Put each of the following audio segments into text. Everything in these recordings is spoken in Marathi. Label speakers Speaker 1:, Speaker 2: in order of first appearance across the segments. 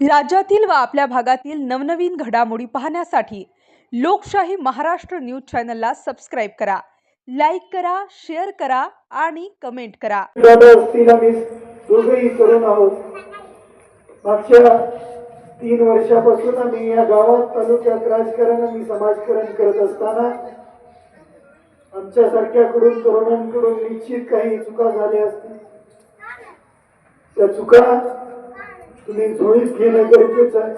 Speaker 1: राज्यातील व आपल्या भागातील नवनवीन घडामोडी पाहण्यासाठी लोकशाही महाराष्ट्र न्यूज चॅनलला सबस्क्राईब करा लाईक करा शेअर करा आणि कमेंट करा.
Speaker 2: दादा आहोत. मागच्या तीन वर्षापासून आम्ही या गावात तालुक्यात राजकारण आणि समाजकारण करत असताना आमच्यासारख्याकडून तरुणांकडून निश्चित काही चुका झाल्या असतील. त्या चुका तुम्ही झोळीत घेणं गरजेचं आहे.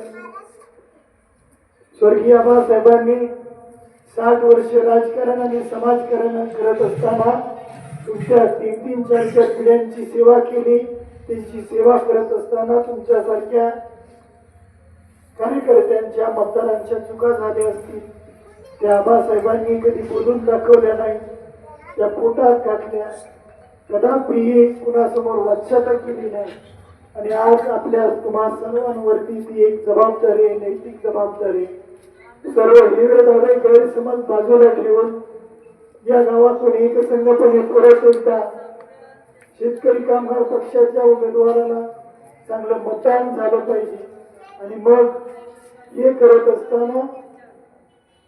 Speaker 2: स्वर्गीय आबासाहेबांनी साठ वर्ष राजकारण आणि समाजकारण करत असताना तुमच्या तीन तीन चार चार पिढ्यांची सेवा केली. त्यांची सेवा करत असताना तुमच्यासारख्या कार्यकर्त्यांच्या मतदारांच्या चुका झाल्या असतील. त्या आबासाहेबांनी कधी बोलून दाखवल्या नाही. त्या पोटात घातल्या कदापि कुणासमोर वच्छता केली नाही. आणि आज आपल्या तुम्हा सर्वांवरती ती एक जबाबदारी आहे नैतिक जबाबदारी सर्व हिरदावे गैरसमज बाजूला ठेवून या गावातून एकसंघपणे परत एकदा शेतकरी कामगार पक्षाच्या उमेदवाराला चांगलं मतदान झालं पाहिजे. आणि मग हे करत असताना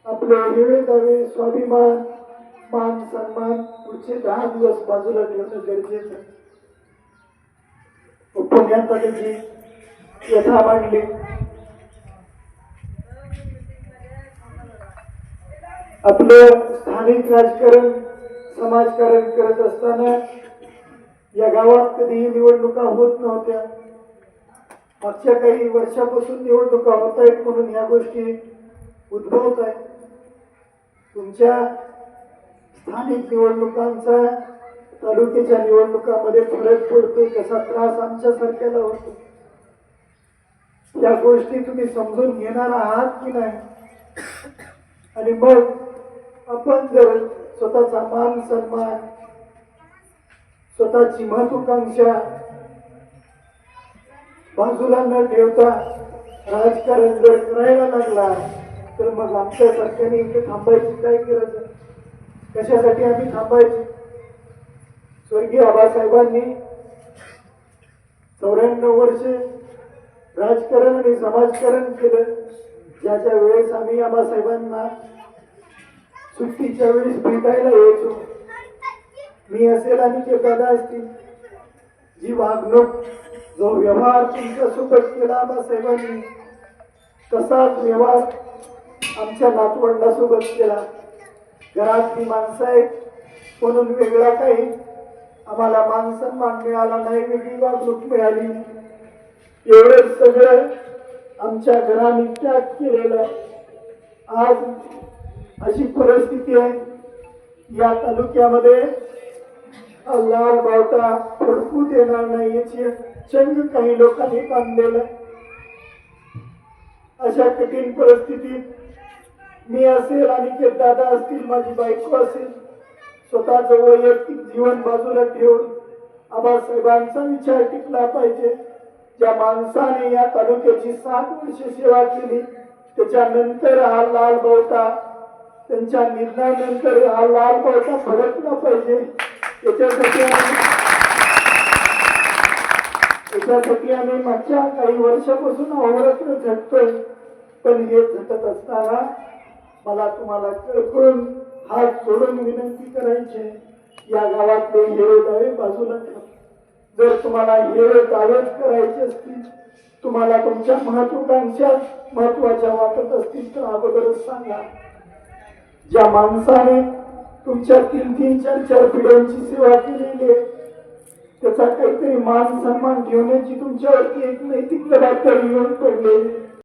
Speaker 2: आपले हिरवे दावे स्वाभिमान मान सन्मान पुढचे दहा दिवस बाजूला ठेवणं गरजेचं आहे. पुण्यात त्याची यथा मांडली आपलं स्थानिक राजकारण समाजकारण करत असताना या गावात कधीही निवडणुका होत नव्हत्या. मागच्या काही वर्षापासून निवडणुका होत आहेत म्हणून या गोष्टी उद्भवत आहेत. तुमच्या स्थानिक निवडणुकांचा तालुक्याच्या निवडणुकामध्ये फरक पडतो त्याचा त्रास आमच्यासारख्याला होतो. या गोष्टी तुम्ही समजून घेणार आहात की नाही? आणि मग आपण जर स्वतःचा मान सन्मान स्वतःची महत्वाकांक्षा बाजूला न ठेवता राजकारण जर करायला लागला तर मग आमच्या सरकारने इथे थांबायची काय गरज कशासाठी आम्ही थांबायची? स्वर्गीय आबासाहेबांनी चौऱ्याण्णव वर्षे राजकारण आणि समाजकारण केलं. ज्याच्या वेळेस आम्ही आबासाहेबांना सुट्टीच्या वेळेस भेटायला यायचो. मी असेल आणि ते दादा असतील जी वागणूक जो व्यवहार तुमच्यासोबत केला आबासाहेबांनी तसाच व्यवहार आमच्या नातवंडासोबत केला. घरातली माणसं आहेत म्हणून वेगळा काही आम्हाला मान सन्मान मिळाला नाही वेगळी वागणूक मिळाली. एवढं सगळं आमच्या घराने त्याग केलेलं आज अशी परिस्थिती आहे. या तालुक्यामध्ये लाल बावटा फडकू देणार नाही याची चंग काही लोकांनी बांधलेलं अशा कठीण परिस्थितीत मी असेल आणि ते दादा असतील माझी बायको असेल स्वतःचं वैयक्तिक जीवन बाजूला ठेवून आबासाहेबांचा विचार टिकला पाहिजे. ज्या माणसाने या तालुक्याची सात वर्ष सेवा केली त्याच्यानंतर हा लाल बावटा त्यांच्या निर्णयानंतर हा लाल बावटा फडकला पाहिजे. त्याच्यासाठी त्याच्यासाठी आम्ही मागच्या काही वर्षापासून अवरत्र झटतोय. पण हे झटत असताना मला तुम्हाला कळकळून हात जोडून विनंती करायची आहे. या गावातले हेरे दावे बाजूला ठेवा. जर तुम्हाला हेरे दावेच करायचे असतील तुम्हाला तुमच्या महत्वाकांक्षा महत्त्वाच्या वाटत असतील तर अगोदरच सांगा. ज्या माणसाने तुमच्या तीन तीन चार चार पिढ्यांची सेवा केलेली आहे त्याचा काहीतरी मान सन्मान ठेवण्याची तुमच्यावरती एक नैतिक जबाबदारी येऊन पडलेली